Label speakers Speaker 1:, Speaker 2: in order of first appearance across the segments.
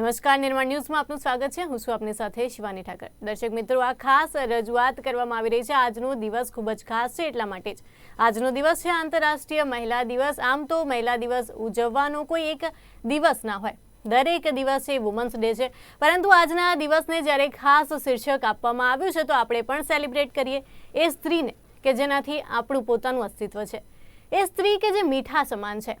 Speaker 1: નમસ્કાર, નિર્માણ ન્યૂઝમાં આપનું સ્વાગત છે. હું છું આપની સાથે શિવાની ઠાકર. દર્શક મિત્રો, આ ખાસ રજૂઆત કરવામાં આવી રહી છે. આજનો દિવસ ખૂબ જ ખાસ છે એટલા માટે જ. આજનો દિવસ છે આંતરરાષ્ટ્રીય મહિલા દિવસ. આમ તો મહિલા દિવસ ઉજવવાનો કોઈ એક દિવસ ના હોય. દરેક દિવસે વુમન્સ ડે છે. પરંતુ આજના દિવસને જ્યારે ખાસ શીર્ષક આપવામાં આવ્યું છે, તો આપણે પણ સેલિબ્રેટ કરીએ એ સ્ત્રીને કે જેનાથી આપણું પોતાનું અસ્તિત્વ છે. એ સ્ત્રી કે જે મીઠા સમાન છે?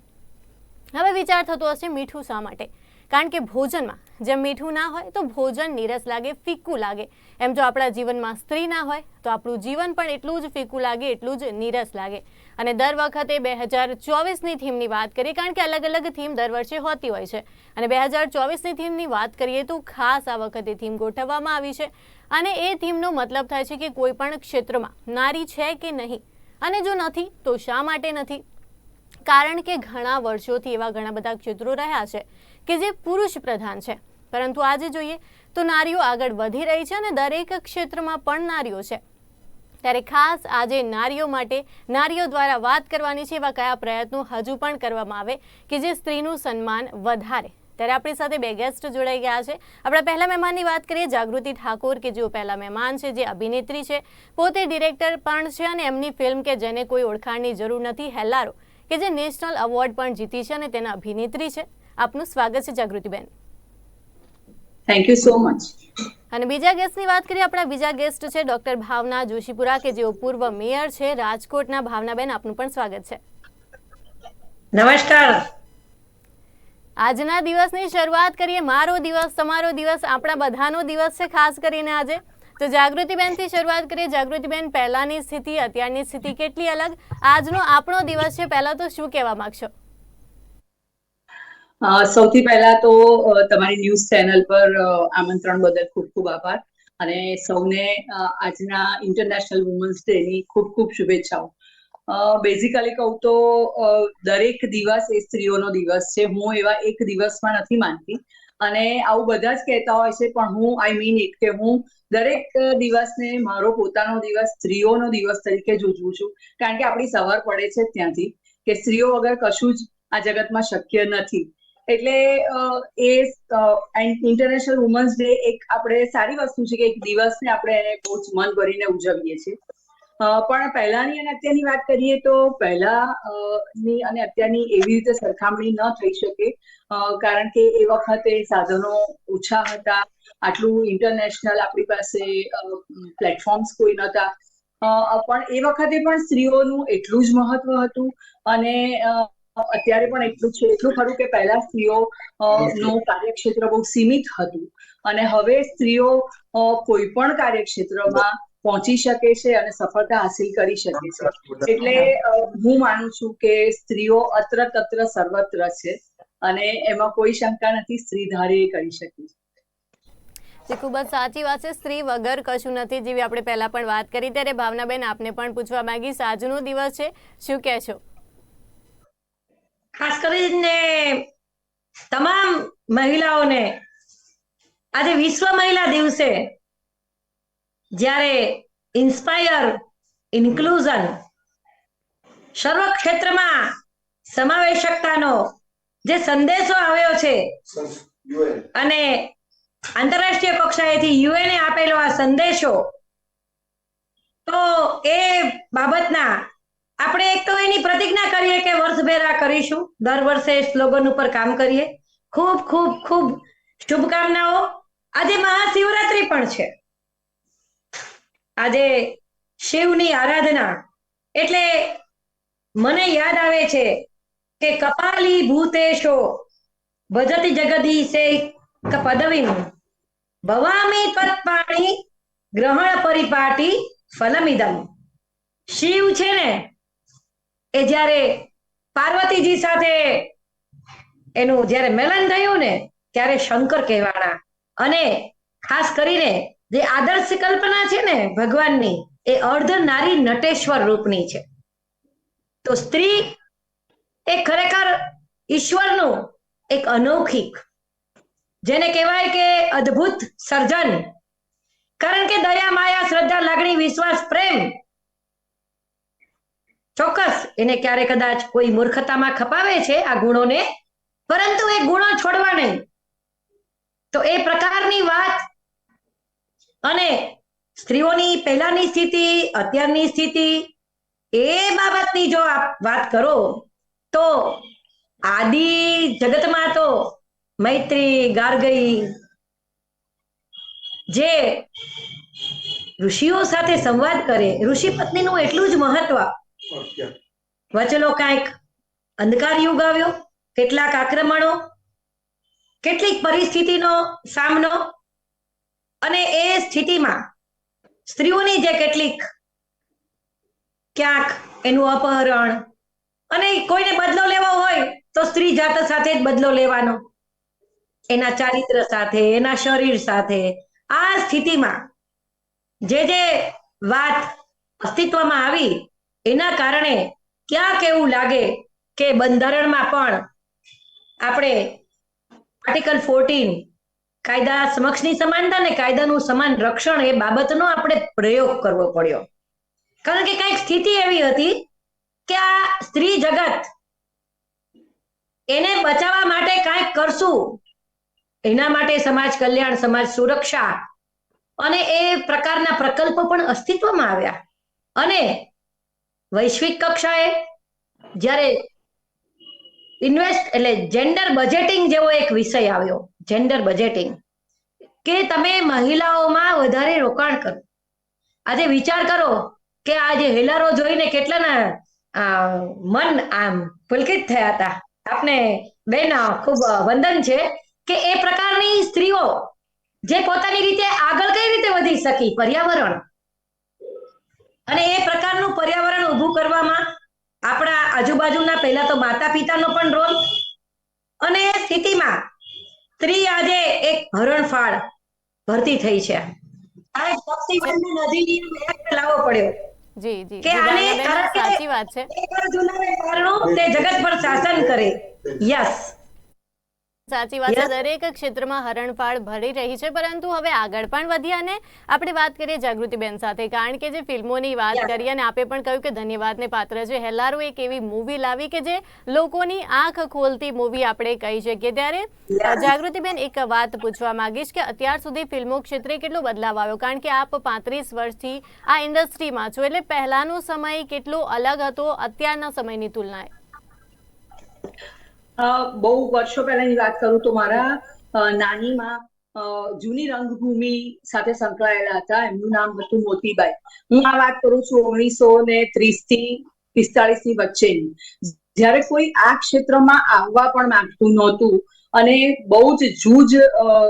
Speaker 1: હવે વિચાર થતો હશે મીઠું શા માટે? કારણ કે ભોજનમાં જેમ મીઠું ના હોય તો ભોજન નીરસ લાગે ફીક્કું લાગે. એમ જો આપણા જીવનમાં સ્ત્રી ના હોય તો આપણું જીવન પણ એટલું જ ફીક્કું લાગે, એટલું જ નીરસ લાગે. અને દર વખતે બે હજાર ચોવીસની થીમની વાત કરીએ, કારણ કે અલગ અલગ થીમ દર વર્ષે હોતી હોય છે. અને બે હજાર ચોવીસની થીમની વાત કરીએ તો ખાસ આ વખતે થીમ ગોઠવવામાં આવી છે. અને એ થીમનો મતલબ થાય છે કે કોઈ પણ ક્ષેત્રમાં નારી છે કે નહીં? અને જો નથી, તો શા માટે નથી? કારણ કે ઘણા વર્ષોથી એવા ઘણા બધા ક્ષેત્રો રહ્યા છે. કે જે પુરુષ પ્રધાન છે. પરંતુ આજે જોઈએ તો નારીઓ આગળ વધી રહી છે અને દરેક ક્ષેત્રમાં પણ નારીઓ છે. ત્યારે ખાસ આજે નારીઓ માટે નારીઓ દ્વારા વાત કરવાની છે એવા કયા પ્રયત્નો હજુ પણ કરવામાં આવે કે જે સ્ત્રીનું સન્માન વધારે. ત્યારે આપણી સાથે બે ગેસ્ટ જોડાઈ ગયા છે. આપણા પહેલા મહેમાનની વાત કરીએ, જાગૃતિ ઠાકોર, કે જેઓ પહેલા મહેમાન છે, જે અભિનેત્રી છે. પોતે ડિરેક્ટર પણ છે અને એમની ફિલ્મ કે જેને કોઈ ઓળખાણની જરૂર નથી હેલ્લારો કે જે નેશનલ એવોર્ડ પણ જીતી છે અને તેના અભિનેત્રી છે. આપનું સ્વાગત છે જાગૃતિબેન.
Speaker 2: થેન્ક યુ સો મચ
Speaker 1: અને બીજા ગેસ્ટની વાત કરીએ આપણા બીજા ગેસ્ટ છે ડોક્ટર ભાવના જોશીપુરા કે જેઓ પૂર્વ મેયર છે રાજકોટના ભાવનાબેન આપનું પણ સ્વાગત છે.
Speaker 3: નમસ્કાર.
Speaker 1: આજના દિવસની શરૂઆત કરીએ મારો દિવસ તમારો દિવસ આપણા બધાનો દિવસ છે ખાસ કરીને આજે. તો જાગૃતિબેનથી શરૂઆત કરીએ. જાગૃતિબેન પહેલાની સ્થિતિ અત્યારની સ્થિતિ કેટલી અલગ? આજનો આપણો દિવસ છે પહેલા તો શું કહેવા માંગશો?
Speaker 2: સૌથી પહેલા તો તમારી ન્યૂઝ ચેનલ પર આમંત્રણ બદલ ખૂબ ખૂબ આભાર. અને સૌને આજના ઇન્ટરનેશનલ વુમન્સ ડે ની ખૂબ ખૂબ શુભેચ્છાઓ. બેઝિકલી કહું તો દરેક દિવસ એ સ્ત્રીઓનો દિવસ છે. હું એવા એક દિવસમાં નથી માનતી. અને આવું બધા જ કહેતા હોય છે, પણ હું આઈ મીન ઇટ કે હું દરેક દિવસને મારો પોતાનો દિવસ, સ્ત્રીઓનો દિવસ તરીકે જ ઉજવું છું. કારણ કે આપણી સવાર પડે છે ત્યાંથી કે સ્ત્રીઓ વગર કશું જ આ જગતમાં શક્ય નથી. એટલે એ ઇન્ટરનેશનલ વુમન્સ ડે એક આપણે સારી વસ્તુ છે કે એક દિવસને આપણે એને બહુ જ મન ભરીને ઉજવીએ છીએ. પણ પહેલાની અને અત્યારની વાત કરીએ તો પહેલા ની અને અત્યારની એવી રીતે સરખામણી ન થઈ શકે. કારણ કે એ વખતે સાધનો ઓછા હતા. આટલું ઇન્ટરનેશનલ આપણી પાસે પ્લેટફોર્મ્સ કોઈ નહોતા. પણ એ વખતે પણ સ્ત્રીઓનું એટલું જ મહત્વ હતું. અને અત્યારે પણ એટલું છે એટલું ખરું કે પહેલા સ્ત્રીઓ નું કાર્યક્ષેત્ર બહુ સીમિત હતું. અને હવે સ્ત્રીઓ કોઈ પણ કાર્યક્ષેત્રમાં પહોંચી શકે છે અને સફળતા હાસિલ કરી શકે છે. એટલે હું માનું છું કે સ્ત્રીઓ અત્ર તત્ર સર્વત્ર છે અને એમાં કોઈ શંકા નથી સ્ત્રી ધારે એ કરી શકે છે.
Speaker 1: જે ખૂબ જ સાચી વાત છે. સ્ત્રી વગર કશું નથી. જેવી આપણે પહેલા પણ વાત કરી ત્યારે ભાવનાબેન આપને પણ પૂછવા માંગીશ આજનો દિવસ છે. શું કહેશો?
Speaker 3: ખાસ કરીને તમામ મહિલાઓને આજે વિશ્વ મહિલા દિવસે જ્યારે ઇન્સ્પાયર ઇન્ક્લુઝન સર્વ ક્ષેત્રમાં સમાવેશકતાનો જે સંદેશો આવ્યો છે અને આંતરરાષ્ટ્રીય કક્ષાએથી યુએને આપેલો આ સંદેશો, તો એ બાબતના આપણે એક તો એની પ્રતિજ્ઞા કરીએ કે વર્ષભેરા કરીશું. દર વર્ષે સ્લોગન ઉપર કામ કરીએ. ખૂબ ખૂબ ખૂબ શુભકામનાઓ. આજે મહાશિવરાત્રી પણ છે. આજે શિવની આરાધના. એટલે મને યાદ આવે છે કે કપાલી ભૂતેશો ભજતી જગદીશે પદવીમ ભવામી તત્પાણી ગ્રહણ પરિપાટી ફલમિદમ. શિવ છે ને એ જ્યારે પાર્વતીજી સાથે એનું જ્યારે મિલન થયું ને, ત્યારે શંકર કહેવાના. અને ખાસ કરીને જે આદર્શ કલ્પના છે ને ભગવાનની, એ અર્ધ નારી નટેશ્વર રૂપની છે. તો સ્ત્રી એ ખરેખર ઈશ્વરનું એક અનૌખિક, જેને કહેવાય કે અદ્ભુત સર્જન. કારણ કે દયા, માયા, શ્રદ્ધા, લાગણી, વિશ્વાસ, પ્રેમ ચોક્કસ. એને ક્યારે કદાચ કોઈ મૂર્ખતામાં ખપાવે છે આ ગુણોને, પરંતુ એ ગુણો છોડવા નહીં. તો એ પ્રકારની વાત અને સ્ત્રીઓની પહેલાની સ્થિતિ, અત્યારની સ્થિતિ, એ બાબતની જો આપ વાત કરો, તો આદિ જગતમાં તો મૈત્રી, ગાર્ગઈ જે ઋષિઓ સાથે સંવાદ કરે, ઋષિ પત્નીનું એટલું જ મહત્વ વચલો કાંઈક. અંધકાર યુગ આવ્યો કેટલાક આક્રમણો? કેટલીક પરિસ્થિતિનો સામનો? અને એ સ્થિતિમાં સ્ત્રીઓની જે કેટલીક ક્યાંક એનું અપહરણ અને કોઈને બદલો લેવો હોય, તો સ્ત્રી જાત સાથે જ બદલો લેવાનો. એના ચારિત્ર સાથે, એના શરીર સાથે. આ સ્થિતિમાં જે જે વાત અસ્તિત્વમાં આવી એના કારણે ક્યાંક એવું લાગે કે બંધારણમાં પણ આપણે આર્ટિકલ ફોર્ટીન કાયદા સમક્ષની સમાનતા ને કાયદાનું સમાન રક્ષણ એ બાબતનો આપણે પ્રયોગ કરવો પડ્યો. કારણ કે કંઈક સ્થિતિ એવી હતી કે આ સ્ત્રી જગત એને બચાવવા માટે કાંઈક કરશું. એના માટે સમાજ કલ્યાણ, સમાજ સુરક્ષા અને એ પ્રકારના પ્રકલ્પો પણ અસ્તિત્વમાં આવ્યા. અને વૈશ્વિક કક્ષાએ જ્યારે ઇન્વેસ્ટ એટલે જેન્ડર બજેટિંગ જેવો એક વિષય આવ્યો જેન્ડર બજેટિંગ કે તમે મહિલાઓમાં વધારે રોકાણ કરો. આજે વિચાર કરો કે આ જે હેલારો જોઈને કેટલાના મન આમ પુલકિત થયા હતા. આપને બેન ખૂબ વંદન છે કે એ પ્રકારની સ્ત્રીઓ જે પોતાની રીતે આગળ કઈ રીતે વધી શકી? પર્યાવરણ અને એ પ્રકારનું પર્યાવરણ ઊભું કરવામાં આપણા આજુબાજુના પહેલા તો માતા પિતાનો પણ રોલ અને એ સ્થિતિમાં સ્ત્રી આજે એક હરણફાળ ભરતી થઈ છે. આ એક નદીની લાવવો પડ્યો.
Speaker 1: જી જી.
Speaker 3: કે આને કારણ કે-
Speaker 1: સાચી વાત છે.
Speaker 3: એક અર્જુનને પારણું તે જગત પર શાસન કરે. યસ.
Speaker 1: સાચી વાત છે દરેક ક્ષેત્રમાં હરણફાળ ભરી રહી છે પરંતુ હવે આગળ પણ વધી અને આપણે વાત કરીએ જાગૃતિબેન સાથે કારણ કે જે ફિલ્મોની વાત. કરી અને આપે પણ કહ્યું કે ધન્યવાદને પાત્ર છે. હેલારો એક એવી મૂવી લાવી કે જે લોકોની આંખ ખોલતી મૂવી આપણે કહી શકીએ. ત્યારે જાગૃતિબેન એક વાત પૂછવા માંગીશ કે અત્યાર સુધી ફિલ્મો ક્ષેત્રે કેટલો બદલાવ આવ્યો? કારણ કે આપ પાંત્રીસ વર્ષથી આ ઇન્ડસ્ટ્રીમાં છો એટલે પહેલાનો સમય કેટલો અલગ હતો અત્યારના સમયની તુલનાએ?
Speaker 2: બહુ વર્ષો પહેલાની વાત કરું તો મારા નાનીમાં જૂની રંગભૂમિ સાથે સંકળાયેલા હતા. એમનું નામ હતું મોતીબાઈ. હું આ વાત કરું છું ઓગણીસો ને ત્રીસથી પિસ્તાળીસની વચ્ચેની. જ્યારે કોઈ આ ક્ષેત્રમાં આવવા પણ માંગતું નહોતું અને બહુ જ જૂજ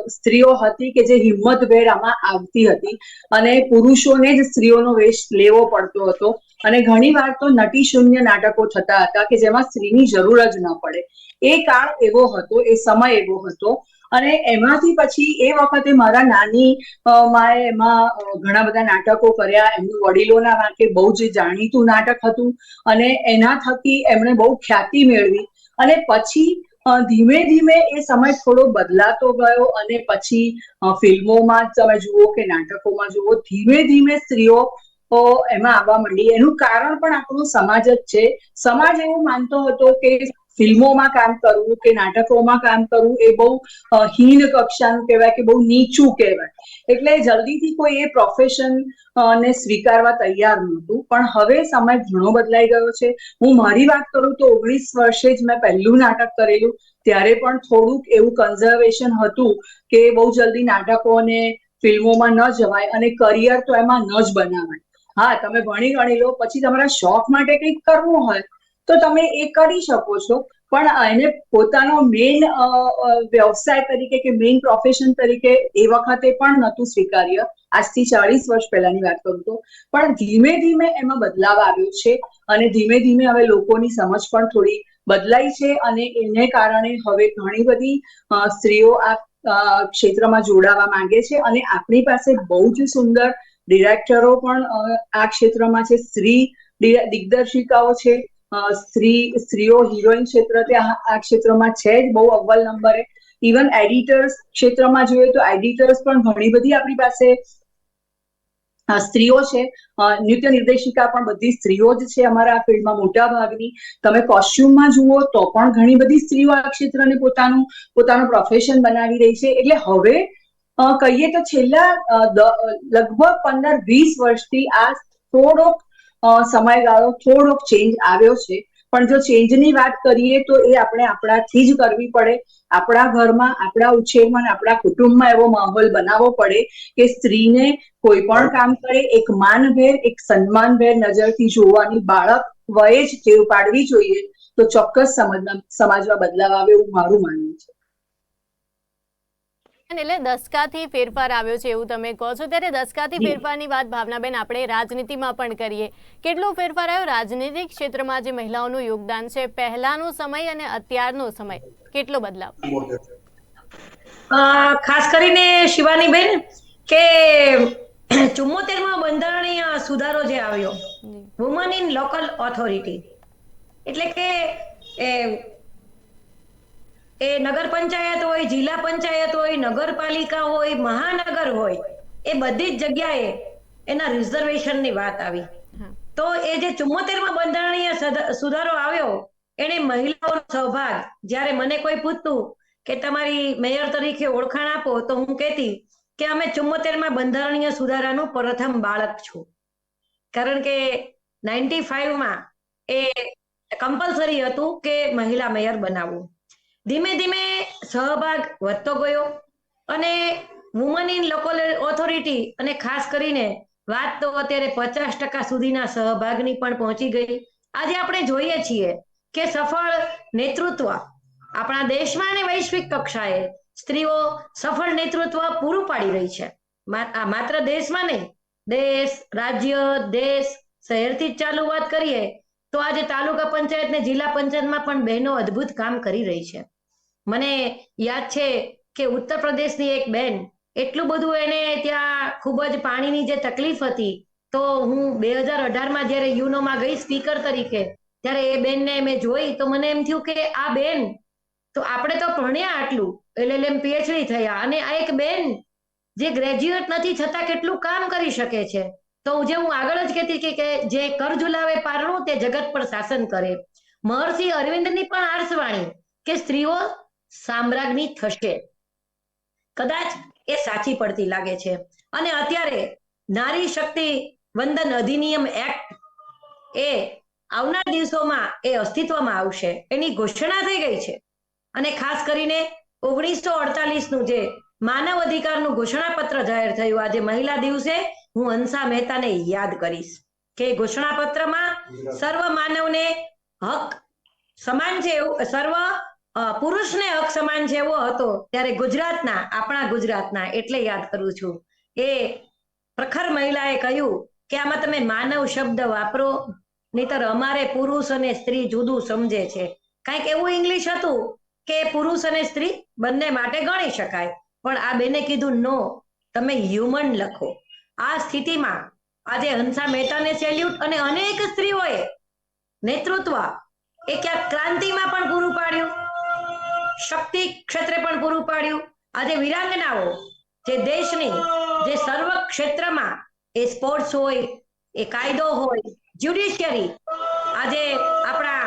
Speaker 2: સ્ત્રીઓ હતી કે જે હિંમતભેર આમાં આવતી હતી અને પુરુષોને જ સ્ત્રીઓનો વેશ લેવો પડતો હતો. અને ઘણી વાર તો નટી શૂન્ય નાટકો થતા હતા કે જેમાં સ્ત્રીની જરૂર જ ન પડે. એ કાળ એવો હતો, એ સમય એવો હતો અને એમાંથી પછી એ વખતે મારા નાની માએ એમાં ઘણા બધા નાટકો કર્યા. એમનું વડીલોના વાંકે બહુ જ જાણીતું નાટક હતું અને એના થકી એમણે બહુ ખ્યાતિ મેળવી અને પછી ધીમે ધીમે એ સમય થોડો બદલાતો ગયો અને પછી ફિલ્મોમાં તમે જુઓ કે નાટકોમાં જુઓ, ધીમે ધીમે સ્ત્રીઓ એમાં આવવા માંડી એનું કારણ પણ આપણો સમાજ જ છે. સમાજ એવું માનતો હતો કે ફિલ્મોમાં કામ કરવું, કે નાટકોમાં કામ કરવું એ બહુ હીન કક્ષાનું કહેવાય કે બહુ નીચું કહેવાય. એટલે જલ્દીથી કોઈ એ પ્રોફેશન ને સ્વીકારવા તૈયાર નહોતું. પણ હવે સમય ઘણો બદલાઈ ગયો છે. હું મારી વાત કરું તો ઓગણીસ વર્ષે જ મેં પહેલું નાટક કરેલું. ત્યારે પણ થોડુંક એવું કન્ઝર્વેશન હતું કે બહુ જલ્દી નાટકો અને ફિલ્મોમાં ન જવાય અને કરિયર તો એમાં ન જ બનાવાય. હા, તમે ભણી ગણી લો, પછી તમારા શોખ માટે કંઈક કરવું હોય, તો તમે એ કરી શકો છો. પણ એને પોતાનો મેઇન વ્યવસાય તરીકે કે મેઇન પ્રોફેશન તરીકે એ વખતે પણ નહોતું સ્વીકાર્ય. આજથી ચાળીસ વર્ષ પહેલાની વાત કરું તો. પણ ધીમે ધીમે એમાં બદલાવ આવ્યો છે અને ધીમે ધીમે હવે લોકોની સમજ પણ થોડી બદલાઈ છે અને એને કારણે હવે ઘણી બધી સ્ત્રીઓ આ ક્ષેત્રમાં જોડાવા માંગે છે અને આપણી પાસે બહુ જ સુંદર ડિરેક્ટરો પણ આ ક્ષેત્રમાં છે. સ્ત્રી દિગ્દર્શિકાઓ છે. સ્ત્રી, સ્ત્રીઓ હિરોઈન ક્ષેત્ર આ ક્ષેત્રમાં છે જ. બહુ અવ્વલ નંબરે ઇવન એડિટર્સ ક્ષેત્રમાં જોઈએ તો એડિટર્સ પણ ઘણી બધી આપણી પાસે સ્ત્રીઓ છે. નૃત્ય નિર્દેશિકા પણ બધી સ્ત્રીઓ જ છે અમારા ફિલ્ડમાં મોટા ભાગની તમે કોસ્ચ્યુમમાં જુઓ તો પણ ઘણી બધી સ્ત્રીઓ આ ક્ષેત્રને પોતાનું પોતાનું પ્રોફેશન બનાવી રહી છે. એટલે હવે કહીએ તો છેલ્લા લગભગ પંદર, વીસ વર્ષથી આ થોડોક સમયગાળો, થોડોક ચેન્જ આવ્યો છે. પણ જો ચેન્જની વાત કરીએ તો એ આપણે આપણાથી જ કરવી પડે. આપણા ઘરમાં, આપણા ઉછેરમાં આપણા કુટુંબમાં એવો માહોલ બનાવવો પડે કે સ્ત્રીને કોઈ પણ કામ કરે, એક માનભેર, એક સન્માનભેર નજરથી જોવાની બાળક વયે જ ટેવ પાડવી જોઈએ. તો ચોક્કસ સમાજમાં બદલાવ આવે એવું મારું માનવું છે.
Speaker 1: એટલે દસકાથી ફેરફાર આવ્યો છે એવું તમે કહો છો. ત્યારે દસકાથી ફેરફારની વાત ભાવનાબેન આપણે રાજનીતિમાં પણ કરીએ. કેટલો ફેરફાર આવ્યો? રાજનીતિક ક્ષેત્રમાં જે મહિલાઓનું યોગદાન છે પહેલાનો સમય અને અત્યારનો સમય કેટલો બદલાવ?
Speaker 3: ખાસ કરીને શિવાનીબેન કે ચુમ્મોતેરમાં બંધારણીય સુધારો જે આવ્યો વુમન ઇન લોકલ ઓથોરિટી એટલે કે એ નગર પંચાયત હોય જિલ્લા પંચાયત હોય નગરપાલિકા હોય મહાનગર હોય એ બધી જ જગ્યાએ એના રિઝર્વેશનની વાત આવી. તો એ જે ચુમ્મોતેરમાં બંધારણીય સુધારો આવ્યો એને મહિલાઓનો સહભાગ જ્યારે મને કોઈ પૂછતું કે તમારી મેયર તરીકે ઓળખાણ આપો તો હું કહેતી કે અમે ચુમ્મોતેરમાં બંધારણીય સુધારાનું પ્રથમ બાળક છું. કારણ કે નાઇન્ટી ફાઈવમાં એ કમ્પલસરી હતું કે મહિલા મેયર બનાવવું. ધીમે ધીમે સહભાગ વધતો ગયો અને વુમન ઇન લોકલ ઓથોરિટી અને ખાસ કરીને વાત તો અત્યારે પચાસ ટકા સુધીના સહભાગની પણ પહોંચી ગઈ. આજે આપણે જોઈએ છીએ કે સફળ નેતૃત્વ આપણા દેશમાં અને વૈશ્વિક કક્ષાએ સ્ત્રીઓ સફળ નેતૃત્વ પૂરું પાડી રહી છે. માત્ર દેશમાં નહીં, દેશ, રાજ્ય, દેશ શહેરથી જ ચાલુ વાત કરીએ તો આજે તાલુકા પંચાયત ને જિલ્લા પંચાયતમાં પણ બહેનો અદ્ભુત કામ કરી રહી છે. મને યાદ છે કે ઉત્તર પ્રદેશની એક બેન, એટલું બધું એને ત્યાં ખૂબ જ પાણીની જે તકલીફ હતી, તો હું બે હજાર અઢારમાં જ્યારે યુનોમાં ગઈ સ્પીકર તરીકે, ત્યારે એ બેનને મેં જોઈ, તો મને એમ થયું કે આ બેન, તો આપણે તો ભણ્યા આટલું એટલે એમ, પીએચડી થયા, અને આ એક બેન, જે ગ્રેજ્યુએટ નથી છતાં કેટલું કામ કરી શકે છે. તો જે હું આગળ જ કહેતી કે- જે કર ઝુલાવે પારણું, તે જગત પર શાસન કરે. મહર્ષિ અરવિંદની પણ આર્સવાણી કે સ્ત્રીઓ સામ્રાજ્ઞી થશે. કદાચ એ સાચી પડતી લાગે છે. અને અત્યારે નારી શક્તિ વંદન અધિનિયમ એક્ટ એ આવનાર દિવસોમાં એ અસ્તિત્વમાં આવશે. એની ઘોષણા થઈ ગઈ છે. અને ખાસ કરીને ઓગણીસો અડતાલીસનું જે માનવ અધિકારનું ઘોષણાપત્ર જાહેર થયું આજે મહિલા દિવસે હું હંસા મહેતાને યાદ કરીશ કે ઘોષણાપત્રમાં સર્વ માનવને હક સમાન છે એવું સર્વ પુરુષને હક સમાન જેવો હતો ત્યારે ગુજરાતના, આપણા ગુજરાતના, એટલે યાદ કરું છું. એ પ્રખર મહિલાએ કહ્યું કે આમાં તમે માનવ શબ્દ વાપરો, નહીતર અમારે પુરુષ અને સ્ત્રી જુદું સમજે છે. કાંઈક એવું ઇંગ્લિશ હતું કે પુરુષ અને સ્ત્રી બંને માટે ગણી શકાય. પણ આ બેને કીધું, નો, તમે હ્યુમન લખો. આ સ્થિતિમાં આજે હંસા મહેતાને સેલ્યુટ અને અનેક સ્ત્રીઓએ નેતૃત્વ એ ક્યાંક ક્રાંતિમાં પણ પૂરું પાડ્યું. શક્તિ ક્ષેત્રે પણ પૂરું પાડ્યું. આજે વિરાંગનાઓ જે દેશની જે સર્વ ક્ષેત્રમાં એ સ્પોર્ટ્સ હોય, એ કાયદો હોય જ્યુડિશિયરી આજે આપણા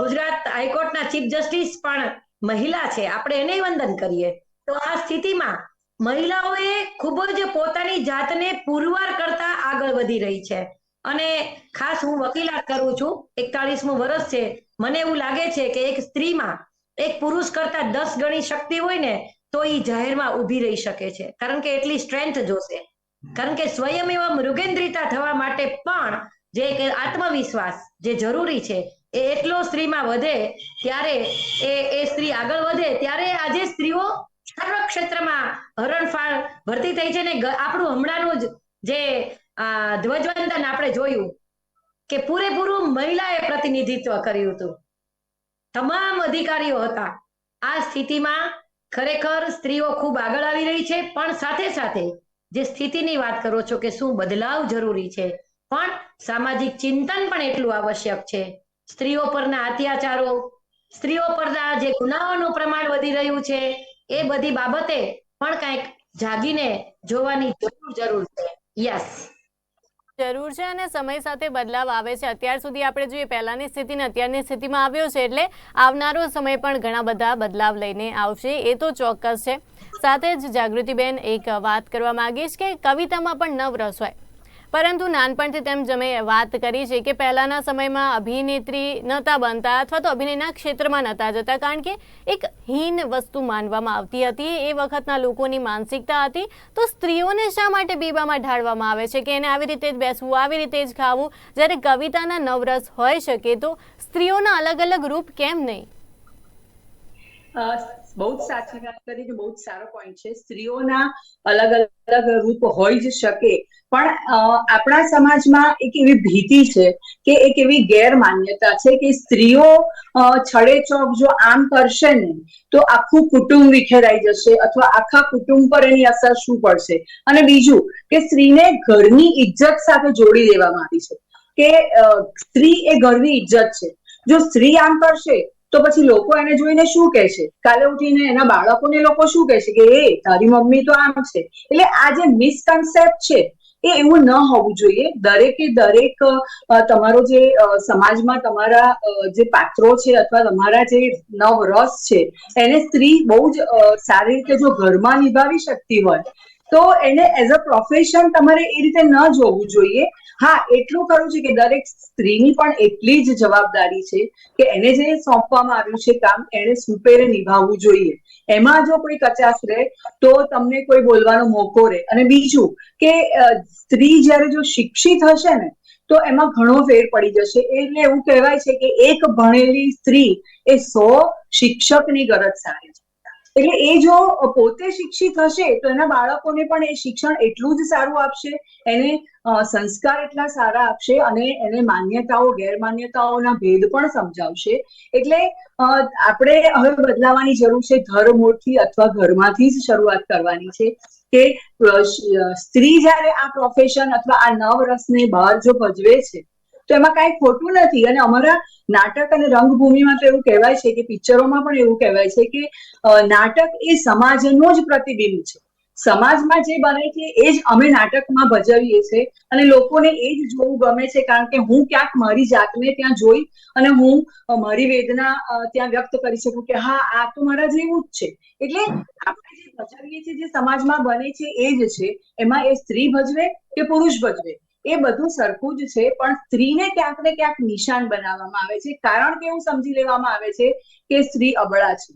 Speaker 3: ગુજરાત હાઈકોર્ટના ચીફ જસ્ટિસ પણ મહિલા છે, આપણે એને વંદન કરીએ. તો આ સ્થિતિમાં મહિલાઓએ ખૂબ જ પોતાની જાતને પુરવાર કરતા આગળ વધી રહી છે. અને ખાસ હું વકીલાત કરું છું, એકતાળીસમું વર્ષ છે. મને એવું લાગે છે કે એક સ્ત્રીમાં એક પુરુષ કરતા દસ ગણી શક્તિ હોય ને, તો એ જાહેરમાં ઊભી રહી શકે છે. કારણ કે એટલી સ્ટ્રેન્થ જોશે. કારણ કે સ્વયં એવા મૃગેન્દ્રિતા થવા માટે પણ જે આત્મવિશ્વાસ જે જરૂરી છે, એ એટલો સ્ત્રીમાં વધે ત્યારે એ એ સ્ત્રી આગળ વધે ત્યારે આજે સ્ત્રીઓ સર્વ ક્ષેત્રમાં હરણફાળ ભરતી થઈ છે ને આપણું હમણાંનું જ જે ધ્વજવંદન આપણે જોયું કે પૂરેપૂરું મહિલાએ પ્રતિનિધિત્વ કર્યું હતું. તમામ અધિકારીઓ હતા. આ સ્થિતિમાં ખરેખર સ્ત્રીઓ ખૂબ આગળ આવી રહી છે, પણ સાથે સાથે જે સ્થિતિની વાત કરો છો કે શું બદલાવ જરૂરી છે, પણ સામાજિક ચિંતન પણ એટલું આવશ્યક છે. સ્ત્રીઓ પરના અત્યાચારો, સ્ત્રીઓ પરના જે ગુનાઓનું પ્રમાણ વધી રહ્યું છે, એ બધી બાબતે પણ કંઈક જાગીને જોવાની જરૂર જરૂર છે. યસ.
Speaker 1: જરૂર છે અને સમય સાથે બદલાવ આવે છે. અત્યાર સુધી આપણે જોઈએ પહેલાંની સ્થિતિને અત્યારની સ્થિતિમાં આવ્યો છે એટલે આવનારો સમય પણ ઘણા બધા બદલાવ લઈને આવશે. એ તો ચોક્કસ છે. સાથે જ જાગૃતિબેન એક વાત કરવા માંગીશ કે કવિતામાં પણ નવ રસ હોય. પરંતુ નાનપણથી તેમ જમે વાત કરી છે કે પહેલાંના સમયમાં અભિનેત્રી નહોતા બનતા અથવા તો અભિનયના ક્ષેત્રમાં નહોતા જતા, કારણ કે એક હીન વસ્તુ માનવામાં આવતી હતી. એ વખતના લોકોની માનસિકતા હતી. તો સ્ત્રીઓને શા માટે બીબામાં ઢાળવામાં આવે છે કે એને આવી રીતે જ બેસવું, આવી રીતે જ ખાવું? જ્યારે કવિતાના નવરસ હોઈ શકે તો સ્ત્રીઓના અલગ અલગ રૂપ કેમ નહીં?
Speaker 2: બહુ જ સાચી વાત કરી, બહુ જ સારો પોઈન્ટ છે. સ્ત્રીઓના અલગ અલગ રૂપ હોઈ જ શકે. પણ આપણા સમાજમાં એક એવી ભીતિ છે કે એક એવી ગેરમાન્યતા છે કે સ્ત્રીઓ છડે ચોક જો આમ કરશે ને, તો આખું કુટુંબ વિખેરાઈ જશે અથવા આખા કુટુંબ પર એની અસર શું પડશે? અને બીજું કે સ્ત્રીને ઘરની ઇજ્જત સાથે જોડી દેવામાં આવી છે. કે સ્ત્રી એ ઘરની ઇજ્જત છે. જો સ્ત્રી આમ કરશે, તો પછી લોકો એને જોઈને શું કહેશે? કાલે ઉઠીને એના બાળકોને લોકો શું કહેશે કે, એ, તારી મમ્મી તો આમ છે. એટલે આ જે મિસકન્સેપ્ટ છે એ એવું ન હોવું જોઈએ. દરેકે દરેક તમારો જે સમાજમાં તમારા જે પાત્રો છે અથવા તમારા જે નવ રસ છે, એને સ્ત્રી બહુ જ સારી રીતે જો ઘરમાં નિભાવી શકતી હોય, તો એને એઝ અ પ્રોફેશન તમારે એ રીતે ન જોવું જોઈએ. હા, એટલું ખરું છે કે દરેક સ્ત્રીની પણ એટલી જ જવાબદારી છે કે એને જે સોંપવામાં આવ્યું છે કામ, એને સુપેરે નિભાવવું જોઈએ. એમાં જો કોઈ કચાશ રહે, તો તમને કોઈ બોલવાનો મોકો રહે. અને બીજું કે સ્ત્રી જ્યારે જો શિક્ષિત હશે ને, તો એમાં ઘણો ફેર પડી જશે. એટલે એવું કહેવાય છે કે એક ભણેલી સ્ત્રી એ સો શિક્ષકની ગરજ સારે છે. એટલે એ જો પોતે શિક્ષિત હશે, તો એના બાળકોને પણ એ શિક્ષણ એટલું જ સારું આપશે, એને સંસ્કાર એટલા સારા આપશે અને એને માન્યતાઓ, ગેરમાન્યતાઓના ભેદ પણ સમજાવશે. એટલે આપણે હવે બદલાવાની જરૂર છે ઘરમૂળથી અથવા ઘરમાંથી જ શરૂઆત કરવાની છે કે સ્ત્રી જ્યારે આ પ્રોફેશન અથવા આ નવ રસને બહાર જો ભજવે છે તો એમાં કાંઈ ખોટું નથી. અને અમારા નાટક અને રંગભૂમિમાં તો એવું કહેવાય છે કે પિક્ચરોમાં પણ એવું કહેવાય છે કે નાટક એ સમાજનો જ પ્રતિબિંબ છે. સમાજમાં જે બને છે એ જ અમે નાટકમાં ભજવીએ છીએ અને લોકોને એ જ જોવું ગમે છે કારણ કે હું ક્યાંક મારી જાતને ત્યાં જોઈ અને હું મારી વેદના ત્યાં વ્યક્ત કરી શકું કે હા, આ તો મારા જેવું જ છે. એટલે આપણે જે ભજવીએ છીએ, જે સમાજમાં બને છે એ જ છે. એમાં એ સ્ત્રી ભજવે કે પુરુષ ભજવે? એ બધું સરખું જ છે, પણ સ્ત્રીને ક્યાંક ને ક્યાંક નિશાન બનાવવામાં આવે છે. કારણ કે એવું સમજી લેવામાં આવે છે કે સ્ત્રી અબળા છે.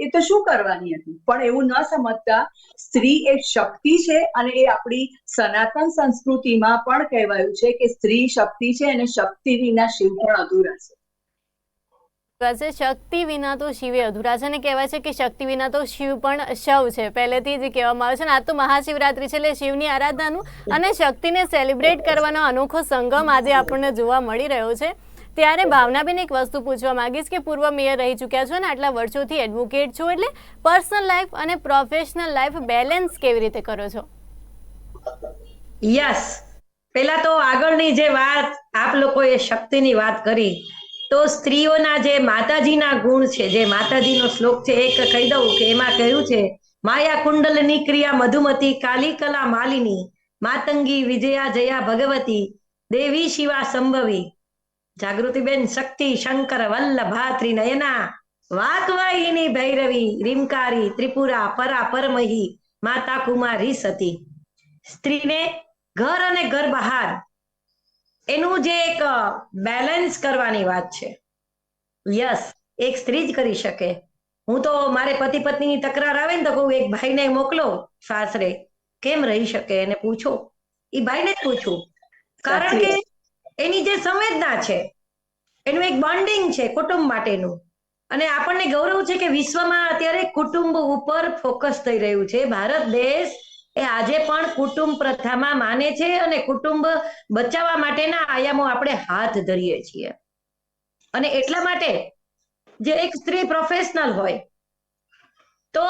Speaker 2: એ તો શું કરવાની હતી? પણ એવું ન સમજતા સ્ત્રી એ શક્તિ છે અને એ આપણી સનાતન સંસ્કૃતિમાં પણ કહેવાયું છે કે સ્ત્રી શક્તિ છે અને શક્તિ વિના શિવ પણ અધૂરા છે.
Speaker 1: પાસે શક્તિ વિના તો શિવે અધૂરા છે અને કહેવાય છે કે શક્તિ વિના તો શિવ પણ શવ છે. પહેલેથી જ કહેવામાં આવે છે આ તો મહાશિવરાત્રિ છે એટલે શિવની આરાધનાનું અને શક્તિને સેલિબ્રેટ કરવાનો અનોખો સંગમ આજે આપણને જોવા મળી રહ્યો છે. ત્યારે ભાવનાબેન એક વસ્તુ પૂછવા માંગીશ કે પૂર્વ મેયર રહી ચૂક્યા છો અને આટલા વર્ષોથી એડવોકેટ છો એટલે પર્સનલ લાઈફ અને પ્રોફેશનલ લાઈફ બેલેન્સ કેવી રીતે કરો છો?
Speaker 3: યસ પેલા તો આગળની જે વાત આપ લોકોએ શક્તિની વાત કરી તો સ્ત્રીઓના જે માતાજીના ગુણ છે, જે માતાજીનો શ્લોક છે, એક કહી દઉં કે એમાં કહ્યું છે, માયા કુંડલની ક્રિયા મધુમતી કાલી કલા માલિની, માતંગી વિજયા જયા ભગવતી, દેવી શિવા સંભવી. જાગૃતિબેન શક્તિ શંકર વલ્લભા ત્રિનયના વાકવાઈની ભૈરવી, રીમકારી ત્રિપુરા પરા પરમહી માતા કુમારી સતી. સ્ત્રીને ઘર અને ઘર બહાર એનું જે એક બેલેન્સ કરવાની વાત છે. યસ એક સ્ત્રી જ કરી શકે. હું તો મારે પતિ પત્નીની તકરાર આવે ને તો કહું એક ભાઈને મોકલો સાસરે. કેમ રહી શકે? એને પૂછો. એ ભાઈને જ પૂછું. કારણ કે એની જે સંવેદના છે એનું એક બોન્ડિંગ છે કુટુંબ માટેનું. અને આપણને ગૌરવ છે કે વિશ્વમાં અત્યારે કુટુંબ ઉપર ફોકસ થઈ રહ્યું છે. ભારત દેશ એ આજે પણ કુટુંબ પ્રથામાં માને છે અને કુટુંબ બચાવવા માટેના આયામો આપણે હાથ ધરીએ છીએ. અને એટલા માટે જે એક સ્ત્રી પ્રોફેશનલ હોય, તો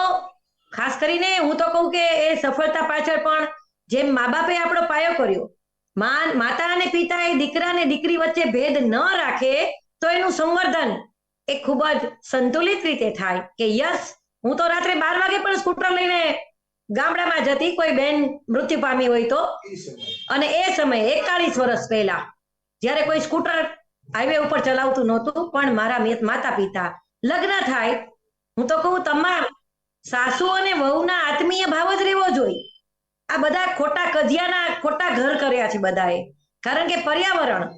Speaker 3: ખાસ કરીને હું તો કહું કે એ સફળતા પાછળ પણ જેમ મા બાપે આપણો પાયો કર્યો માતા અને પિતા એ દીકરા અને દીકરી વચ્ચે ભેદ ન રાખે, તો એનું સંવર્ધન એ ખૂબ જ સંતુલિત રીતે થાય કે યસ, હું તો રાત્રે બાર વાગે પણ સ્કૂટર લઈને ગામડામાં જતી કોઈ બેન મૃત્યુ પામી હોય તો? અને એ સમયે એકતાળીસ વર્ષ પહેલા જ્યારે કોઈ સ્કૂટર હાઈવે ઉપર ચલાવતું નહોતું પણ મારા મિત- માતા પિતા લગ્ન થાય હું તો કહું તમામ સાસુ અને વહુના આત્મીય ભાવ જ રહેવો જોઈએ. આ બધા ખોટા કજિયાના ખોટા ઘર કર્યા છે બધાએ. કારણ કે પર્યાવરણ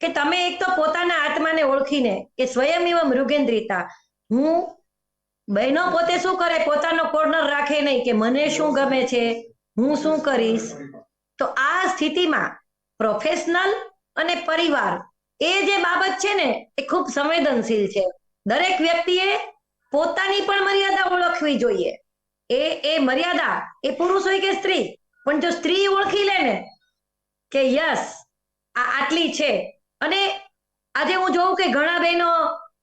Speaker 3: કે તમે એક તો પોતાના આત્માને ઓળખીને કે સ્વયં એવ મૃગેન્દ્રિતા હું બહેનો પોતે શું કરે? પોતાનો કોર્નર રાખે નહીં કે મને શું ગમે છે? હું શું કરીશ? તો આ સ્થિતિમાં પ્રોફેશનલ અને પરિવાર એ જે બાબત છે ને, એ ખૂબ સંવેદનશીલ છે. દરેક વ્યક્તિએ પોતાની પણ મર્યાદા ઓળખવી જોઈએ. એ એ મર્યાદા એ પુરુષ હોય કે સ્ત્રી? પણ જો સ્ત્રી ઓળખી લે ને કે યસ, આ આટલી છે. અને આજે હું જોઉં કે ઘણા બહેનો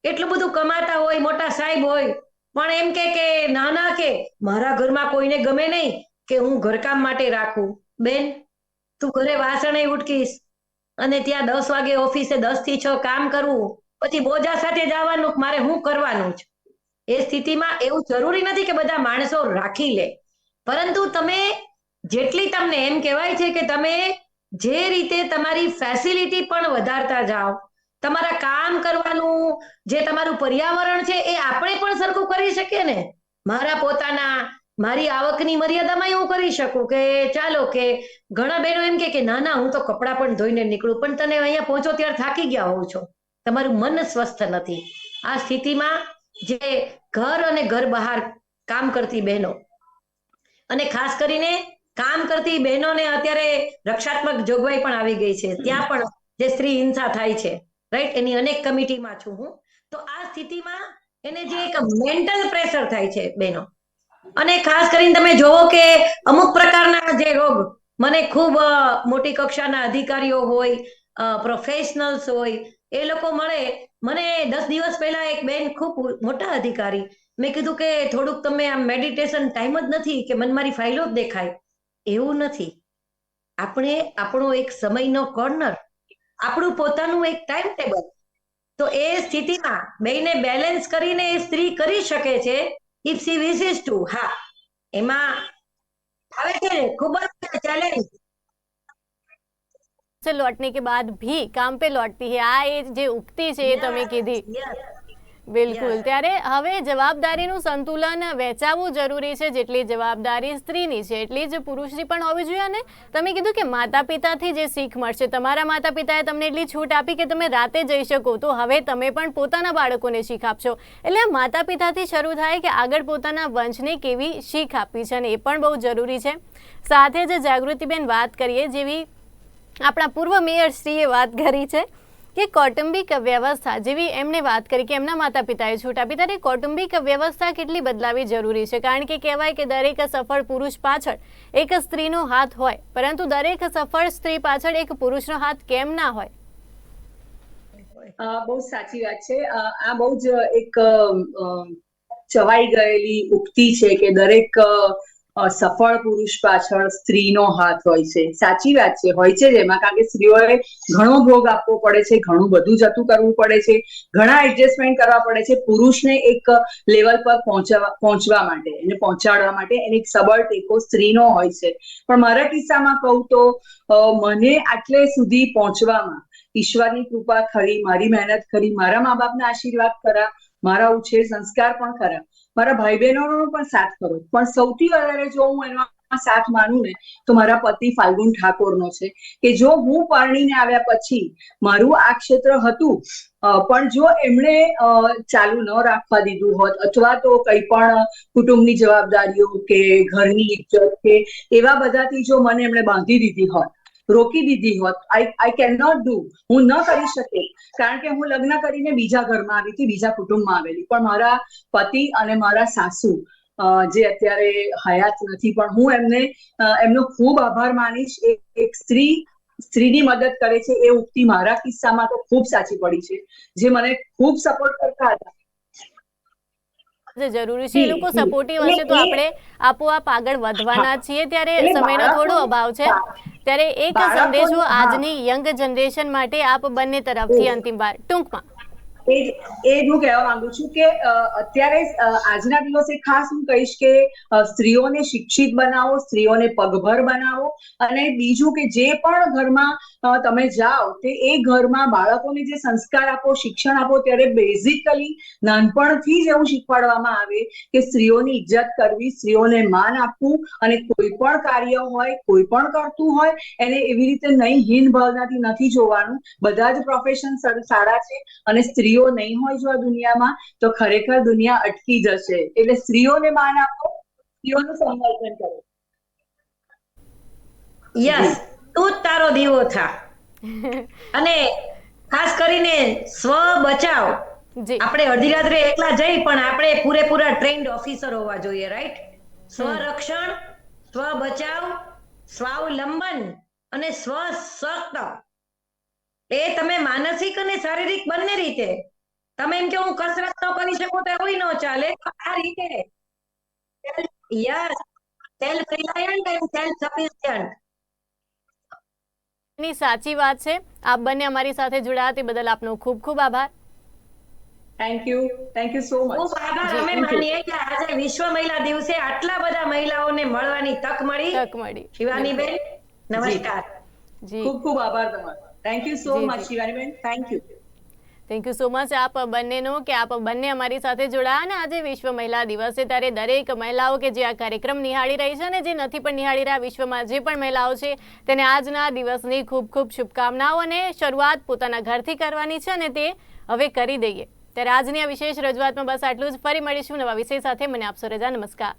Speaker 3: એટલું બધું કમાતા હોય, મોટા સાહેબ હોય પણ એમ કે કે, ના ના, કે મારા ઘરમાં કોઈને ગમે નહીં કે હું ઘરકામ માટે રાખું. બેન, તું ઘરે વાસણે ઉટકીશ અને ત્યાં દસ વાગે ઓફિસે દસથી છ કામ કરવું પછી બોજા સાથે જવાનું, મારે હું કરવાનું છે? એ સ્થિતિમાં એવું જરૂરી નથી કે બધા માણસો રાખી લે. પરંતુ તમે જેટલી તમને એમ કહેવાય છે કે તમે જે રીતે તમારી ફેસિલિટી પણ વધારતા જાઓ તમારા કામ કરવાનું, જે તમારું પર્યાવરણ છે, એ આપણે પણ સરખું કરી શકીએ ને? મારા પોતાના, મારી આવકની મર્યાદામાં હું કરી શકું કે ચાલો કે ઘણા બહેનો એમ કે ના ના, હું તો કપડાં પણ ધોઈને નીકળું, પણ તને અહીંયા પહોંચો ત્યારે થાકી ગયા હોવ છો. તમારું મન સ્વસ્થ નથી. આ સ્થિતિમાં જે ઘર અને ઘર બહાર કામ કરતી બહેનો અને ખાસ કરીને કામ કરતી બહેનોને અત્યારે રક્ષાત્મક જોગવાઈ પણ આવી ગઈ છે. ત્યાં પણ જે સ્ત્રી હિંસા થાય છે. રાઈટ એની અનેક કમિટીમાં છું હું. તો આ સ્થિતિમાં એને જે એક મેન્ટલ પ્રેશર થાય છે બેનો. અને ખાસ કરીને તમે જોવો કે અમુક પ્રકારના જે રોગ, મને ખૂબ મોટી કક્ષાના અધિકારીઓ હોય પ્રોફેશનલ્સ હોય, એ લોકો મળે. મને દસ દિવસ પહેલા એક બેન ખૂબ મોટા અધિકારી, મેં કીધું કે થોડુંક તમે આમ મેડિટેશન ટાઈમ જ નથી કે મન મારી ફાઇલો જ દેખાય. એવું નથી. આપણે આપણો એક સમયનો કોર્નર આપણું પોતાનું એક ટાઈમ ટેબલ તો એ સ્થિતિમાં બેયને બેલેન્સ કરીને એ સ્ત્રી કરી શકે છે ઇફ સી વિશિસ ટુ હા એમાં આવે છે ને ખૂબ જ ચેલેન્જ
Speaker 1: से लौटने के बाद भी काम पे लौटती है આ એ જે ઉક્તિ છે એ તમે કીધી બિલકુલ. ત્યારે હવે જવાબદારીનું સંતુલન વહેંચાવવું જરૂરી છે જેટલી જવાબદારી સ્ત્રીની છે એટલી જ પુરુષની પણ હોવી જોઈએ. અને તમે કીધું કે માતા પિતાથી જે શીખ મળશે તમારા માતા પિતાએ તમને એટલી છૂટ આપી કે તમે રાતે જઈ શકો. તો હવે તમે પણ પોતાના બાળકોને શીખ આપશો. એટલે માતા પિતાથી શરૂ થાય કે આગળ પોતાના વંશને કેવી શીખ આપવી છે અને એ પણ બહુ જરૂરી છે. સાથે જ જાગૃતિબેન વાત કરીએ જેવી આપણા પૂર્વ મેયર શ્રીએ વાત કરી છે. કે કૌટુંબિક વ્યવસ્થા, જેવી એમણે વાત કરી કે એમના માતા પિતાએ છૂટ આપી કૌટુંબિક વ્યવસ્થા કેટલી બદલાવી જરૂરી છે? કારણ કે કહેવાય કે દરેક સફળ પુરુષ પાછળ એક સ્ત્રીનો હાથ હોય, પરંતુ દરેક સફળ સ્ત્રી પાછળ એક પુરુષનો હાથ કેમ ના હોય?
Speaker 2: બહુ સાચી વાત છે. આ બહુ જ એક ચવાઈ ગયેલી ઉક્તિ છે કે દરેક સફળ પુરુષ પાછળ સ્ત્રીનો હાથ હોય છે. સાચી વાત છે. હોય છે જ એમાં. કારણ કે સ્ત્રીઓએ ઘણો ભોગ આપવો પડે છે. ઘણું બધું જતું કરવું પડે છે. ઘણા એડજસ્ટમેન્ટ કરવા પડે છે. પુરુષને એક લેવલ પર પહોંચવા પહોંચવા માટે એને પહોંચાડવા માટે એને એક સબળ ટેકો સ્ત્રીનો હોય છે. પણ મારા કિસ્સામાં કહું તો મને આટલે સુધી પહોંચવામાં ઈશ્વરની કૃપા ખરી, મારી મહેનત ખરી, મારા મા બાપના આશીર્વાદ ખરા, મારા ઉછેર સંસ્કાર પણ ખરા. મારા ભાઈ બહેનોનો પણ સાથ કરો. પણ સૌથી વધારે જો હું એનો સાથ માનું ને, તો મારા પતિ ફાલ્ગુન ઠાકોરનો છે કે જો હું પરણીને આવ્યા પછી મારું આ ક્ષેત્ર હતું પણ જો એમણે ચાલુ ન રાખવા દીધું હોત અથવા તો કંઈ પણ કુટુંબની જવાબદારીઓ કે ઘરની ઇજ્જત કે એવા બધાથી જો મને એમણે બાંધી દીધી હોત રોકી દીધી હોત. I I can not do હું ન કરી શકે. કારણ કે હું લગ્ન કરીને બીજા ઘરમાં આવી હતી, બીજા કુટુંબમાં આવેલી. પણ મારા પતિ અને મારા સાસુ જે અત્યારે હયાત નથી, પણ હું એમને એમનો ખૂબ આભાર માનીશ. એક સ્ત્રી, સ્ત્રીની મદદ કરે છે એ ઉક્તિ મારા કિસ્સામાં તો ખૂબ સાચી પડી છે. જે મને ખૂબ સપોર્ટ કરતા હતા.
Speaker 1: જે જરૂરી છે એ લોકો. સપોર્ટિવ હશે તો આપણે આપોઆપ આગળ વધવાના છીએ ત્યારે સમયનો થોડો અભાવ છે. ત્યારે એક સંદેશો આજની યંગ જનરેશન માટે આપ બંને તરફથી અંતિમ વાર. ટૂંકમાં.
Speaker 2: એ એ હું કહેવા માંગુ છું કે અત્યારે આજના દિવસે ખાસ હું કહીશ કે સ્ત્રીઓને શિક્ષિત બનાવો સ્ત્રીઓને પગભર બનાવો અને બીજું કે જે પણ ઘરમાં તમે જાઓ તે એ ઘરમાં બાળકોને જે સંસ્કાર આપો, શિક્ષણ આપો, ત્યારે બેઝિકલી નાનપણથી જ એવું શીખવાડવામાં આવે કે સ્ત્રીઓની ઇજ્જત કરવી, સ્ત્રીઓને માન આપવું અને કોઈ પણ કાર્ય હોય, કોઈ પણ કરતું હોય, એને એવી રીતે નહીં હીન ભાવનાથી નથી જોવાનું. બધા જ પ્રોફેશન સારા છે અને સ્ત્રીઓ નહીં હોય જો આ દુનિયામાં, તો ખરેખર દુનિયા અટકી જશે. એટલે સ્ત્રીઓને માન આપો, સ્ત્રીઓનું સંવર્ધન કરો.
Speaker 3: યસ તું જ તારો દીવો થા. અને ખાસ કરીને સ્વ બચાવ. આપણે અડધી રાત્રે એકલા જઈ પણ આપણે પૂરેપૂરા ટ્રેન્ડ ઓફિસર હોવા જોઈએ રાઈટ સ્વરક્ષણ સ્વ બચાવ સ્વાવલંબન અને સ્વ સખ્ત એ તમે માનસિક અને શારીરિક બંને રીતે. તમે એમ કે હું કસરત ન કરી શકું તો એવું ન ચાલે આ રીતે. Yes self reliant and self sufficient
Speaker 1: ની સાચી વાત છે. આપ બંને અમારી સાથે જોડાયા તે બદલ આપનો ખૂબ ખૂબ આભાર.
Speaker 2: Thank you thank you so
Speaker 3: ખૂબ
Speaker 2: મચ
Speaker 3: આભાર.
Speaker 1: જી,
Speaker 3: અમે માનીએ કે આજે વિશ્વ મહિલા દિવસે આટલા બધા મહિલાઓને મળવાની તક મળી.
Speaker 1: તક મળી.
Speaker 3: શિવાનીબેન નમસ્કાર.
Speaker 1: જી.
Speaker 2: ખૂબ ખૂબ આભાર તમારો. Thank you so much શિવાનીબેન. Thank you
Speaker 1: thank you so much આપ બંનેનો કે આપ બંને અમારી સાથે જોડાયા અને આજે વિશ્વ મહિલા દિવસ છે ત્યારે દરેક મહિલાઓ કે જે આ કાર્યક્રમ નિહાળી રહી છે અને જે નથી પણ નિહાળી રહ્યા, વિશ્વમાં જે પણ મહિલાઓ છે, તેને આજના દિવસની ખૂબ ખૂબ શુભકામનાઓ અને શરૂઆત પોતાના ઘરથી કરવાની છે અને તે હવે કરી દઈએ. ત્યારે આજની આ વિશેષ રજૂઆતમાં બસ આટલું જ. ફરી મળીશું નવા વિષય સાથે. મને આપશો રજા. નમસ્કાર.